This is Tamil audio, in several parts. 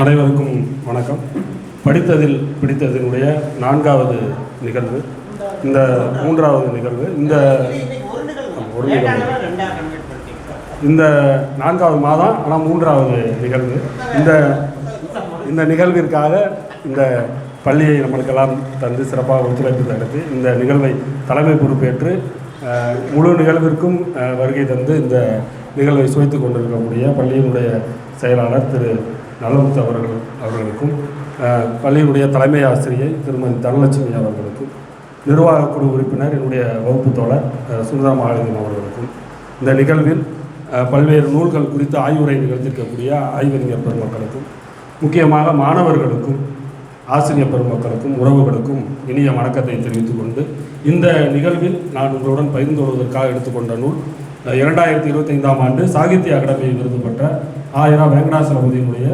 அனைவருக்கும் வணக்கம். படித்ததில் பிடித்ததினுடைய நான்காவது நிகழ்வு இந்த மூன்றாவது நிகழ்வு இந்த ஒரு நிகழ்வு இந்த நான்காவது மாதம் ஆனால் மூன்றாவது நிகழ்வு. இந்த இந்த நிகழ்விற்காக இந்த பள்ளியை நம்மளுக்கெல்லாம் தந்து சிறப்பாக ஒத்துழைப்பு தடுத்து இந்த நிகழ்வை தலைமை பொறுப்பேற்று முழு நிகழ்விற்கும் வருகை தந்து இந்த நிகழ்வை சுவைத்து கொண்டிருக்கக்கூடிய பள்ளியினுடைய செயலாளர் திரு நலமுத்து அவர்கள் அவர்களுக்கும் பள்ளியினுடைய தலைமை ஆசிரியை திருமதி தனலட்சுமி அவர்களுக்கும் நிர்வாக குழு உறுப்பினர் என்னுடைய வகுப்பு தோழர் அஹ், சுனிதா மகாலிங்கம் அவர்களுக்கும். இந்த நிகழ்வில் பல்வேறு நூல்கள் குறித்து ஆய்வுரை நிகழ்த்திருக்கக்கூடிய ஆய்வறிஞர் பெருமக்களுக்கும் முக்கியமாக மாணவர்களுக்கும் ஆசிரியர் பெருமக்களுக்கும் உறவுகளுக்கும் இனிய வணக்கத்தை தெரிவித்துக் கொண்டு இந்த நிகழ்வில் நான் உங்களுடன் பகிர்ந்து கொள்வதற்காக எடுத்துக்கொண்ட நூல் இரண்டாயிரத்தி இருபத்தைந்தாம் ஆண்டு சாகித்ய அகாடமி விருது பெற்ற ஆயிரம் வெங்கடாசலபதியினுடைய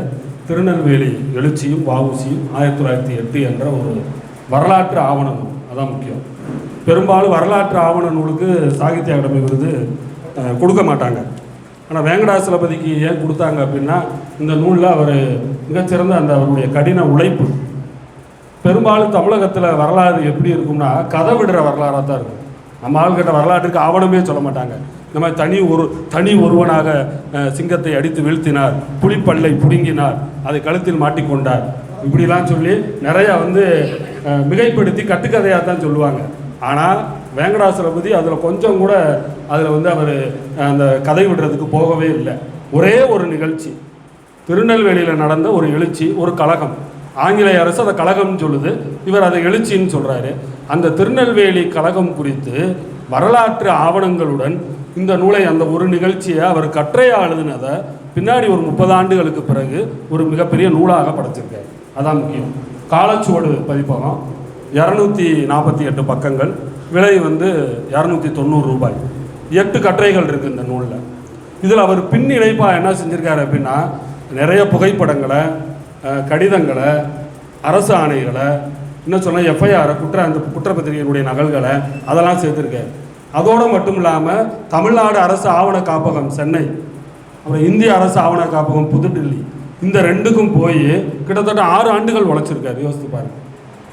திருநெல்வேலி எழுச்சியும் வாவுசியும் ஆயிரத்தி தொள்ளாயிரத்தி எட்டு என்ற ஒரு வரலாற்று ஆவண நூல். அதான் முக்கியம். பெரும்பாலும் வரலாற்று ஆவண நூலுக்கு சாகித்ய அகாடமி விருது கொடுக்க மாட்டாங்க. ஆனால் வேங்கடாசலபதிக்கு ஏன் கொடுத்தாங்க அப்படின்னா இந்த நூலில் அவர் மிகச்சிறந்த அந்த அவருடைய கடின உழைப்பு. பெரும்பாலும் தமிழகத்தில் வரலாறு எப்படி இருக்கும்னா கதை விடுற வரலாறாக தான் இருக்கும். நம்ம ஆள்கிட்ட வரலாற்றுக்கு ஆவணமே சொல்ல மாட்டாங்க. இந்த மாதிரி தனி ஒரு தனி ஒருவனாக சிங்கத்தை அடித்து வீழ்த்தினார் புலிப்பல்லை புடுங்கினார் அதை கழுத்தில் மாட்டிக்கொண்டார். இப்படிலாம் சொல்லி நிறையா வந்து மிகைப்படுத்தி கட்டுக்கதையாக தான் சொல்லுவாங்க. ஆனால் வேங்கடாசலபதி அதில் கொஞ்சம் கூட அதில் வந்து அவர் அந்த கதை விடுறதுக்கு போகவே இல்லை. ஒரே ஒரு நிகழ்ச்சி. திருநெல்வேலியில் நடந்த ஒரு எழுச்சி ஒரு கழகம். ஆங்கிலேய அரசு அதை கழகம்னு சொல்லுது. இவர் அதை எழுச்சின்னு சொல்கிறாரு அந்த திருநெல்வேலி கழகம் குறித்து வரலாற்று ஆவணங்களுடன் இந்த நூலை அந்த ஒரு நிகழ்ச்சியை அவர் கற்றையாக எழுதினதை பின்னாடி ஒரு முப்பது ஆண்டுகளுக்கு பிறகு ஒரு மிகப்பெரிய நூலாக படைச்சிருக்காரு. அதான் முக்கியம். காலச்சுவடு பதிப்பகம் இரநூத்தி நாற்பத்தி எட்டு பக்கங்கள் விலை வந்து இரநூத்தி தொண்ணூறு ரூபாய். எட்டு கட்டுரைகள் இருக்குது இந்த நூலில். இதில் அவர் பின் இணைப்பாக என்ன செஞ்சுருக்காரு அப்படின்னா நிறைய புகைப்படங்களை கடிதங்களை அரசு ஆணைகளை இன்னும் சொன்னால் எஃப்ஐஆர் குற்ற அந்த குற்றப்பத்திரிகையினுடைய நகல்களை அதெல்லாம் சேர்த்துருக்காரு அதோடு மட்டும் இல்லாமல் தமிழ்நாடு அரசு ஆவண காப்பகம் சென்னை அப்புறம் இந்திய அரசு ஆவண காப்பகம் புதுடில்லி இந்த ரெண்டுக்கும் போய் கிட்டத்தட்ட ஆறு ஆண்டுகள் உழைச்சிருக்காரு. யோசித்து பாருங்க.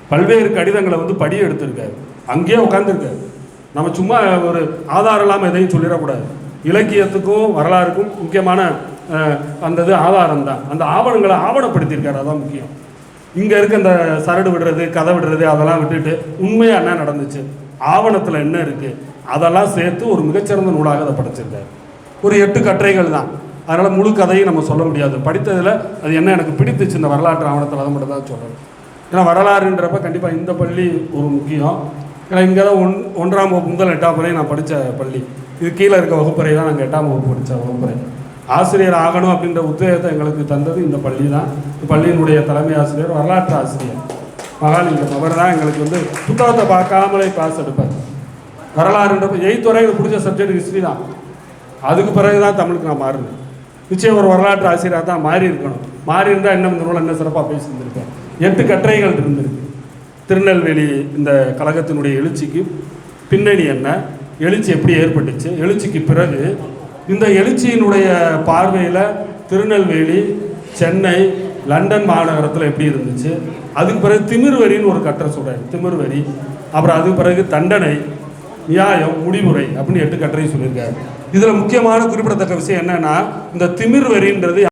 பல்வேறு கடிதங்களை வந்து படி எடுத்திருக்காரு. அங்கேயே உட்காந்துருக்காரு நம்ம சும்மா ஒரு ஆதாரம் இல்லாமல் எதையும் சொல்லிடக்கூடாது. இலக்கியத்துக்கும் வரலாறுக்கும் முக்கியமான அஹ், அந்த இது ஆதாரம் தான் அந்த ஆவணங்களை ஆவணப்படுத்தியிருக்காரு. அதான் முக்கியம். இங்கே இருக்க இந்த சரடு விடுறது கதை விடுறது அதெல்லாம் விட்டுட்டு உண்மையாக என்ன நடந்துச்சு? ஆவணத்தில் என்ன இருக்குது அதெல்லாம் சேர்த்து ஒரு மிகச்சிறந்த நூலாக அதை படைச்சிருக்காரு. ஒரு எட்டு கட்டுரைகள் தான். அதனால் முழு கதையும் நம்ம சொல்ல முடியாது. படித்ததில் அது என்ன எனக்கு பிடித்துச்சு இந்த வரலாற்று ஆவணத்தில் அதை மட்டும் தான் சொல்லணும். ஏன்னா வரலாறுன்றப்ப கண்டிப்பாக இந்த பள்ளி ஒரு முக்கியம். ஏன்னா இங்கே தான் ஒன் ஒன்றாம் வகுப்பு முதல் எட்டாம் வரை நான் படித்த பள்ளி. இது கீழே இருக்க வகுப்பறை தான் நாங்கள் எட்டாம் வகுப்பு படித்த வகுப்பறை. ஆசிரியர் ஆகணும் அப்படின்ற உத்வேகத்தை எங்களுக்கு தந்தது இந்த பள்ளி தான் பள்ளியினுடைய தலைமை ஆசிரியர் வரலாற்று ஆசிரியர். மகாலிங்கம் அவர் தான் எங்களுக்கு வந்து புத்தகத்தை பார்க்காமலே பாஸ் எடுப்பார். வரலாறுன்றப்ப எயித் எனக்கு பிடிச்ச சப்ஜெக்ட் ஹிஸ்ட்ரி தான். அதுக்கு பிறகு தான் தமிழுக்கு நான் மாறினேன். நிச்சயம் ஒரு வரலாற்று ஆசிரியராக தான் மாறி இருக்கணும். மாறி இருந்தால் இன்னும் இந்த நூல் என்ன சிறப்பாக பேசியிருந்திருப்பேன். எட்டு கட்டுரைகள் இருந்திருக்கு. திருநெல்வேலி இந்த கழகத்தினுடைய எழுச்சிக்கு பின்னணி என்ன? எழுச்சி எப்படி ஏற்பட்டுச்சு? எழுச்சிக்கு பிறகு இந்த எழுச்சியினுடைய பார்வையில் திருநெல்வேலி சென்னை லண்டன் மாநகரத்தில் எப்படி இருந்துச்சு? அதுக்கு பிறகு திமிர்வரின்னு ஒரு கட்டுரை சொல்கிறார் திமிர்வரி அப்புறம் அதுக்கு பிறகு தண்டனை நியாயம் முடிமுறை அப்படின்னு எட்டு கட்டுரையும் சொல்லியிருக்காரு. இதில் முக்கியமான குறிப்பிடத்தக்க விஷயம் என்னன்னா இந்த திமிர் வரின்றது